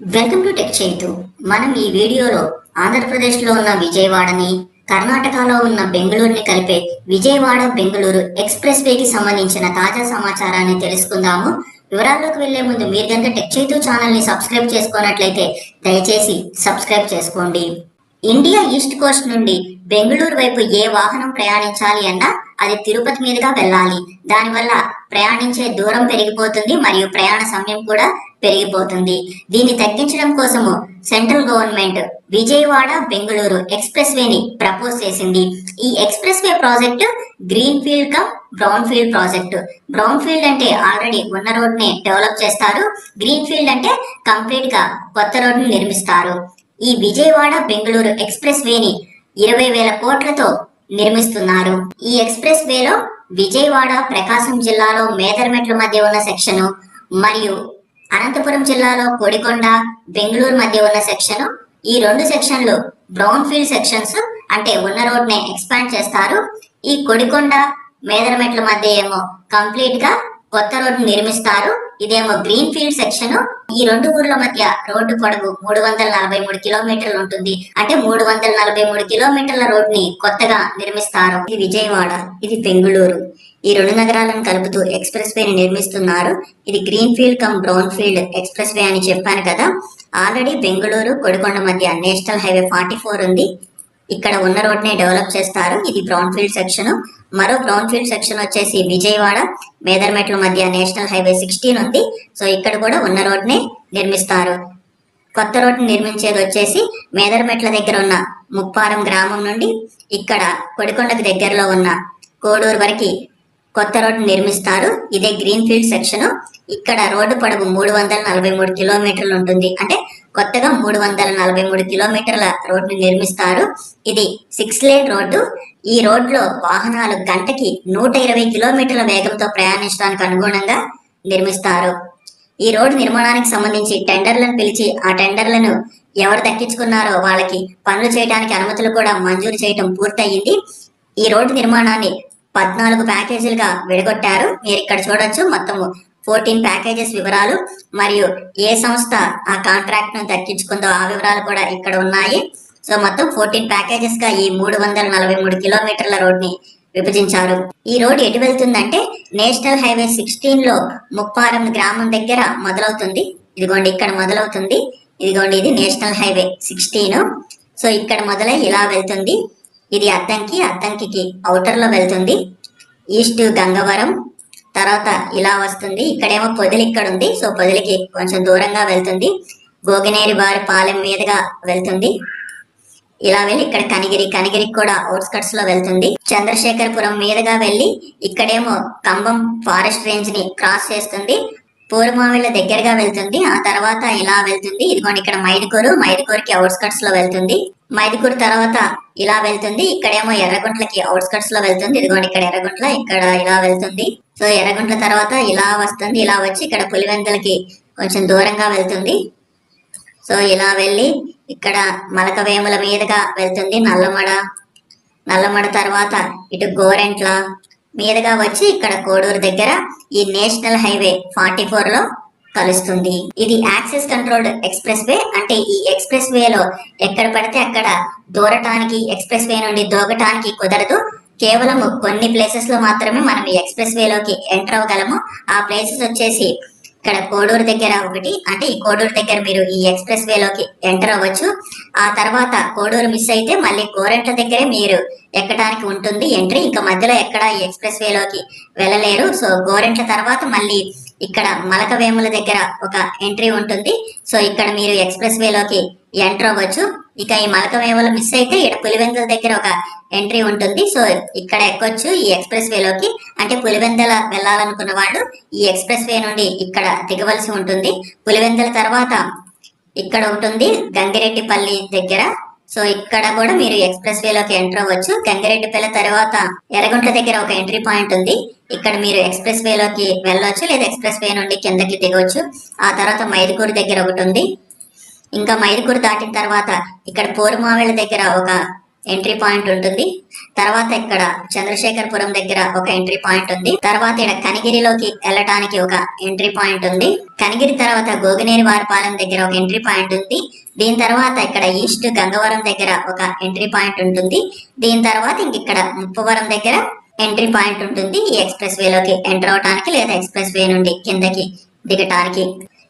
Welcome to tech Chaitu మనం ఈ వీడియోలో ఆంధ్రప్రదేశ్లో ఉన్న విజయవాడని కర్ణాటకలో ఉన్న బెంగళూరుని కలిపే విజయవాడ బెంగళూరు ఎక్స్ప్రెస్ వేకి సంబంధించిన తాజా సమాచారాన్ని తెలుసుకుందాము. వివరాల్లోకి వెళ్ళే ముందు మీరు కనుక టెక్ చైతు ఛానల్ని సబ్స్క్రైబ్ చేసుకున్నట్లయితే దయచేసి సబ్స్క్రైబ్ చేసుకోండి. ఇండియా ఈస్ట్ కోస్ట్ నుండి బెంగళూరు వైపు ఏ వాహనం ప్రయాణించాలి అన్నా అది తిరుపతి మీదుగా వెళ్ళాలి. దానివల్ల ప్రయాణించే దూరం పెరిగిపోతుంది మరియు ప్రయాణ సమయం కూడా పెరిగిపోతుంది. దీన్ని తగ్గించడం కోసము central government Vijayawada Bengaluru express వేని propose చేసింది. ఈ expressway project green field cum brown field project. Brown field అంటే ఆల్రెడీ ఉన్న రోడ్ని డెవలప్ చేస్తారు. గ్రీన్ ఫీల్డ్ అంటే కంప్లీట్గా కొత్త రోడ్ని నిర్మిస్తారు. ఈ విజయవాడ బెంగళూరు ఎక్స్ప్రెస్ వేని ఇరవై వేల కోట్లతో నిర్మిస్తున్నారు. ఈ ఎక్స్ప్రెస్ వేలో విజయవాడ ప్రకాశం జిల్లాలో మేదరమెట్ల మధ్య ఉన్న సెక్షను మరియు అనంతపురం జిల్లాలో కోడికొండ బెంగళూరు మధ్య ఉన్న సెక్షను ఈ రెండు సెక్షన్లు బ్రౌన్ ఫీల్డ్ సెక్షన్స్ అంటే ఉన్న రోడ్ని ఎక్స్పాండ్ చేస్తారు. ఈ కొడికొండ మేదరమెట్ల మధ్య ఏమో కంప్లీట్గా కొత్త రోడ్డు నిర్మిస్తారు. ఇదేమో గ్రీన్ ఫీల్డ్ సెక్షన్. ఈ రెండు ఊర్ల మధ్య రోడ్డు పొడవు మూడు వందల నలభై మూడు కిలోమీటర్లు ఉంటుంది. అంటే మూడు వందల నలభై మూడు కిలోమీటర్ల రోడ్ని కొత్తగా నిర్మిస్తారు ఇది విజయవాడ ఇది బెంగళూరు. ఈ రెండు నగరాలను కలుపుతూ ఎక్స్ప్రెస్ వే ని నిర్మిస్తున్నారు. ఇది green field come brown field expressway అని చెప్పాను కదా. ఆల్రెడీ బెంగళూరు కొడికొండ మధ్య నేషనల్ హైవే ఫార్టీ ఫోర్ ఉంది. ఇక్కడ ఉన్న రోడ్ని డెవలప్ చేస్తారు. ఇది బ్రౌన్ ఫీల్డ్ సెక్షన్ మరో బ్రౌన్ ఫీల్డ్ సెక్షన్ వచ్చేసి విజయవాడ మేదర్మెట్ల మధ్య నేషనల్ హైవే సిక్స్టీన్ ఉంది. సో ఇక్కడ కూడా ఉన్న రోడ్ని నిర్మిస్తారు. కొత్త రోడ్డు నిర్మించేది వచ్చేసి మేదర్మెట్ల దగ్గర ఉన్న ముప్పారం గ్రామం నుండి ఇక్కడ కొడికొండకు దగ్గరలో ఉన్న కోడూరు వరకు కొత్త రోడ్డు నిర్మిస్తారు. ఇదే గ్రీన్ ఫీల్డ్ సెక్షన్ ఇక్కడ రోడ్డు పొడవు మూడు వందల నలభై మూడు కిలోమీటర్లు ఉంటుంది. అంటే కొత్తగా మూడు వందల నలభై మూడు కిలోమీటర్ల రోడ్డు నిర్మిస్తారు. ఇది సిక్స్ లేన్ రోడ్డు. ఈ రోడ్లో వాహనాలు గంటకి నూట ఇరవై కిలోమీటర్ల వేగంతో ప్రయాణించడానికి అనుగుణంగా నిర్మిస్తారు. ఈ రోడ్డు నిర్మాణానికి సంబంధించి టెండర్లను పిలిచి ఆ టెండర్లను ఎవరు దక్కించుకున్నారో వాళ్ళకి పనులు చేయడానికి అనుమతులు కూడా మంజూరు చేయడం పూర్తయింది. ఈ రోడ్డు నిర్మాణాన్ని పద్నాలుగు ప్యాకేజీలుగా విడగొట్టారు. మీరు ఇక్కడ చూడొచ్చు. మొత్తము ఫోర్టీన్ ప్యాకేజెస్ వివరాలు మరియు ఏ సంస్థ ఆ కాంట్రాక్ట్ను దక్కించుకుందో ఆ వివరాలు కూడా ఇక్కడ ఉన్నాయి. సో మొత్తం ఫోర్టీన్ ప్యాకేజెస్గా ఈ మూడు వందల నలభై మూడు కిలోమీటర్ల రోడ్ని విభజించారు. ఈ రోడ్ ఎటు వెళ్తుందంటే నేషనల్ హైవే సిక్స్టీన్లో ముప్పారం గ్రామం దగ్గర మొదలవుతుంది. ఇదిగోండి ఇక్కడ మొదలవుతుంది. ఇదిగోండి ఇది నేషనల్ హైవే సిక్స్టీన్. సో ఇక్కడ మొదలై ఇలా వెళ్తుంది. ఇది అద్దంకి అద్దంకి అవుటర్లో వెళ్తుంది. ఈస్ట్ గంగవరం తర్వాత ఇలా వస్తుంది. ఇక్కడేమో పొదిలి ఇక్కడ ఉంది సో పొదిలికి కొంచెం దూరంగా వెళ్తుంది. గోగినేరి బారి పాలెం మీదుగా వెళ్తుంది. ఇలా వెళ్ళి ఇక్కడ కనిగిరి కనిగిరికి కూడా అవుట్స్కట్స్లో వెళ్తుంది. చంద్రశేఖరపురం మీదుగా వెళ్ళి ఇక్కడేమో కంబం ఫారెస్ట్ రేంజ్ని క్రాస్ చేస్తుంది. పూర్మావిళ్ళ దగ్గరగా వెళ్తుంది. ఆ తర్వాత ఇలా వెళ్తుంది. ఇదిగోండి ఇక్కడ మైదుకూరు. మైదుకూరుకి అవుట్స్కట్స్లో వెళ్తుంది. మైదుకూరు తర్వాత ఇలా వెళ్తుంది. ఇక్కడేమో ఎర్రగుంట్లకి అవుట్స్కట్స్లో వెళ్తుంది. ఇదిగోండి ఇక్కడ ఎర్రగుంట్ల ఇక్కడ ఇలా వెళ్తుంది. సో ఎర్రగుంట్ల తర్వాత ఇలా వస్తుంది ఇలా వచ్చి ఇక్కడ పులివెందులకి కొంచెం దూరంగా వెళ్తుంది. సో ఇలా వెళ్ళి ఇక్కడ మలక వేముల మీదుగా వెళ్తుంది నల్లమడ. నల్లమడ తర్వాత ఇటు గోరెంట్ల మీదుగా వచ్చి ఇక్కడ కోడూరు దగ్గర ఈ నేషనల్ హైవే ఫార్టీ ఫోర్లో కలుస్తుంది. ఇది యాక్సెస్ కంట్రోల్డ్ ఎక్స్ప్రెస్ వే అంటే ఈ ఎక్స్ప్రెస్ వేలో ఎక్కడ పడితే అక్కడ దూరటానికి ఎక్స్ప్రెస్ వే నుండి దూకటానికి కుదరదు. కేవలం కొన్ని ప్లేసెస్లో మాత్రమే మనం ఈ ఎక్స్ప్రెస్ వేలోకి ఎంటర్ అవ్వగలము. ఆ ప్లేసెస్ వచ్చేసి ఇక్కడ కోడూరు దగ్గర ఒకటి అంటే ఈ కోడూరు దగ్గర మీరు ఈ ఎక్స్ప్రెస్ వేలోకి ఎంటర్ అవ్వచ్చు. ఆ తర్వాత కోడూరు మిస్ అయితే మళ్ళీ గోరెంట్ల దగ్గరే మీరు ఎక్కడానికి ఉంటుంది ఎంట్రీ ఇంకా మధ్యలో ఎక్కడ ఈ ఎక్స్ప్రెస్ వేలోకి వెళ్ళలేరు. సో గోరెంట్ల తర్వాత మళ్ళీ ఇక్కడ మలక వేముల దగ్గర ఒక ఎంట్రీ ఉంటుంది. సో ఇక్కడ మీరు ఎక్స్ప్రెస్ వేలోకి ఎంటర్ అవ్వచ్చు. ఇక ఈ మలక మిస్ అయితే ఇక్కడ పులివెందుల దగ్గర ఒక ఎంట్రీ ఉంటుంది. సో ఇక్కడ ఎక్కొచ్చు ఈ ఎక్స్ప్రెస్ వేలోకి అంటే పులివెందల వెళ్ళాలనుకున్న వాళ్ళు ఈ ఎక్స్ప్రెస్ వే నుండి ఇక్కడ దిగవలసి ఉంటుంది. పులివెందుల తర్వాత ఇక్కడ ఉంటుంది గంగిరెడ్డిపల్లి దగ్గర. సో ఇక్కడ కూడా మీరు ఎక్స్ప్రెస్ వేలోకి ఎంటర్ అవ్వచ్చు. గంగిరెడ్డిపల్లి తర్వాత ఎర్రగుంట్ల దగ్గర ఒక ఎంట్రీ పాయింట్ ఉంది. ఇక్కడ మీరు ఎక్స్ప్రెస్ వేలోకి వెళ్ళొచ్చు లేదా ఎక్స్ప్రెస్ వే నుండి కిందకి దిగవచ్చు ఆ తర్వాత మైదుకూరు దగ్గర ఒకటి ఉంది. ఇంకా మైదుకూరు దాటిన తర్వాత ఇక్కడ పోరుమావేళ్ళ దగ్గర ఒక ఎంట్రీ పాయింట్ ఉంటుంది. తర్వాత ఇక్కడ చంద్రశేఖరపురం దగ్గర ఒక ఎంట్రీ పాయింట్ ఉంది. తర్వాత ఇక్కడ కనిగిరిలోకి వెళ్ళటానికి ఒక ఎంట్రీ పాయింట్ ఉంది. కనిగిరి తర్వాత గోగినేరి వారిపాలెం దగ్గర ఒక ఎంట్రీ పాయింట్ ఉంది. దీని తర్వాత ఇక్కడ ఈస్ట్ గంగవరం దగ్గర ఒక ఎంట్రీ పాయింట్ ఉంటుంది. దీని తర్వాత ఇంక ఇక్కడ ముప్పవరం దగ్గర ఎంట్రీ పాయింట్ ఉంటుంది. ఈ ఎక్స్ప్రెస్ వేలోకి ఎంటర్ అవడానికి లేదా ఎక్స్ప్రెస్ వే నుండి కిందకి దిగటానికి.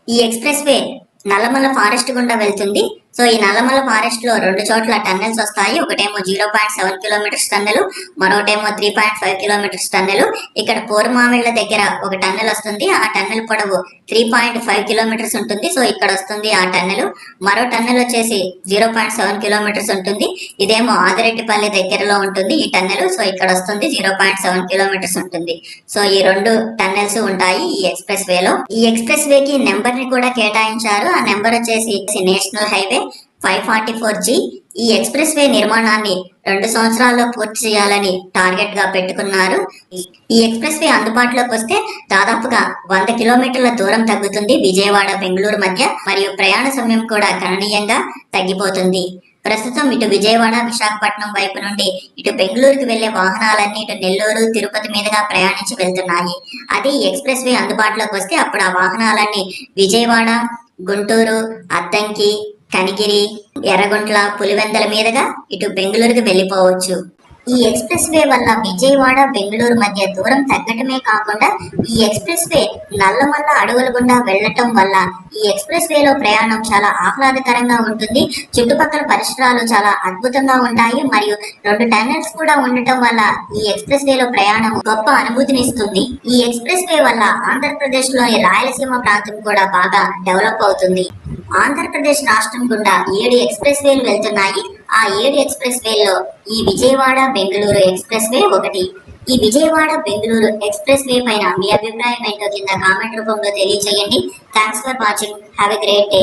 ఈ ఎక్స్ప్రెస్ వే నల్లమల్ల ఫారెస్ట్ గుండా వెళ్తుంది. సో ఈ నల్లమల ఫారెస్ట్లో రెండు చోట్ల టన్నెల్స్ వస్తాయి. ఒకటేమో zero point seven kilometres tunnel మరొకటేమో three point five kilometres tunnel ఇక్కడ పోరుమామిళ్ళ దగ్గర ఒక టన్నెల్ వస్తుంది. ఆ టన్నెల్ పొడవు త్రీ పాయింట్ ఫైవ్ కిలోమీటర్స్ ఉంటుంది. సో ఇక్కడ వస్తుంది ఆ టన్నెల్ మరో టన్నెల్ వచ్చేసి జీరో పాయింట్ సెవెన్ కిలోమీటర్స్ ఉంటుంది. ఇదేమో ఆదిరెడ్డిపల్లి దగ్గరలో ఉంటుంది ఈ టన్నెల్ సో ఇక్కడ వస్తుంది జీరో పాయింట్ సెవెన్ కిలోమీటర్స్ ఉంటుంది. సో ఈ రెండు టన్నెల్స్ ఉంటాయి ఈ ఎక్స్ప్రెస్ వేలో ఈ ఎక్స్ప్రెస్ వేకి నెంబర్ని కూడా కేటాయించారు. ఆ నెంబర్ వచ్చేసి national highway five forty four G ఈ ఎక్స్ప్రెస్ వే నిర్మాణాన్ని రెండు సంవత్సరాల్లో పూర్తి చేయాలని టార్గెట్గా పెట్టుకున్నారు. ఈ ఎక్స్ప్రెస్ వే అందుబాటులోకి వస్తే దాదాపుగా వంద కిలోమీటర్ల దూరం తగ్గుతుంది విజయవాడ బెంగళూరు మధ్య మరియు ప్రయాణ సమయం కూడా గణనీయంగా తగ్గిపోతుంది. ప్రస్తుతం ఇటు విజయవాడ విశాఖపట్నం వైపు నుండి ఇటు బెంగళూరుకు వెళ్ళే వాహనాలన్నీ ఇటు నెల్లూరు తిరుపతి మీదుగా ప్రయాణించి వెళ్తున్నాయి. అది ఎక్స్ప్రెస్ వే అందుబాటులోకి వస్తే అప్పుడు ఆ వాహనాలన్నీ విజయవాడ గుంటూరు అద్దంకి కనిగిరి ఎర్రగుంట్ల పులివెందల మీదుగా ఇటు బెంగళూరుకు వెళ్ళిపోవచ్చు ఈ ఎక్స్ప్రెస్ వే వల్ల విజయవాడ బెంగళూరు మధ్య దూరం తగ్గటమే కాకుండా ఈ ఎక్స్ప్రెస్ వే నల్లమల్ల అడవుల గుండా వెళ్ళటం వల్ల ఈ ఎక్స్ప్రెస్ వేలో ప్రయాణం చాలా ఆహ్లాదకరంగా ఉంటుంది. చుట్టుపక్కల పరిసరాలు చాలా అద్భుతంగా ఉంటాయి. మరియు రెండు టన్నెల్స్ కూడా ఉండటం వల్ల ఈ ఎక్స్ప్రెస్ వేలో ప్రయాణం గొప్ప అనుభూతినిస్తుంది ఈ ఎక్స్ప్రెస్ వే వల్ల ఆంధ్రప్రదేశ్లోని రాయలసీమ ప్రాంతం కూడా బాగా డెవలప్ అవుతుంది. ఆంధ్రప్రదేశ్ రాష్ట్రం గుండా ఏడు ఎక్స్ప్రెస్ వేలు వెళ్తున్నాయి. ఆ ఏడు ఎక్స్ప్రెస్ వేల్లో ఈ విజయవాడ బెంగళూరు ఎక్స్ప్రెస్ వే ఒకటి. ఈ విజయవాడ బెంగళూరు ఎక్స్ప్రెస్ వే పైన మీ అభిప్రాయం ఏంటో కింద కామెంట్ రూపంలో తెలియజేయండి thanks for watching have a great day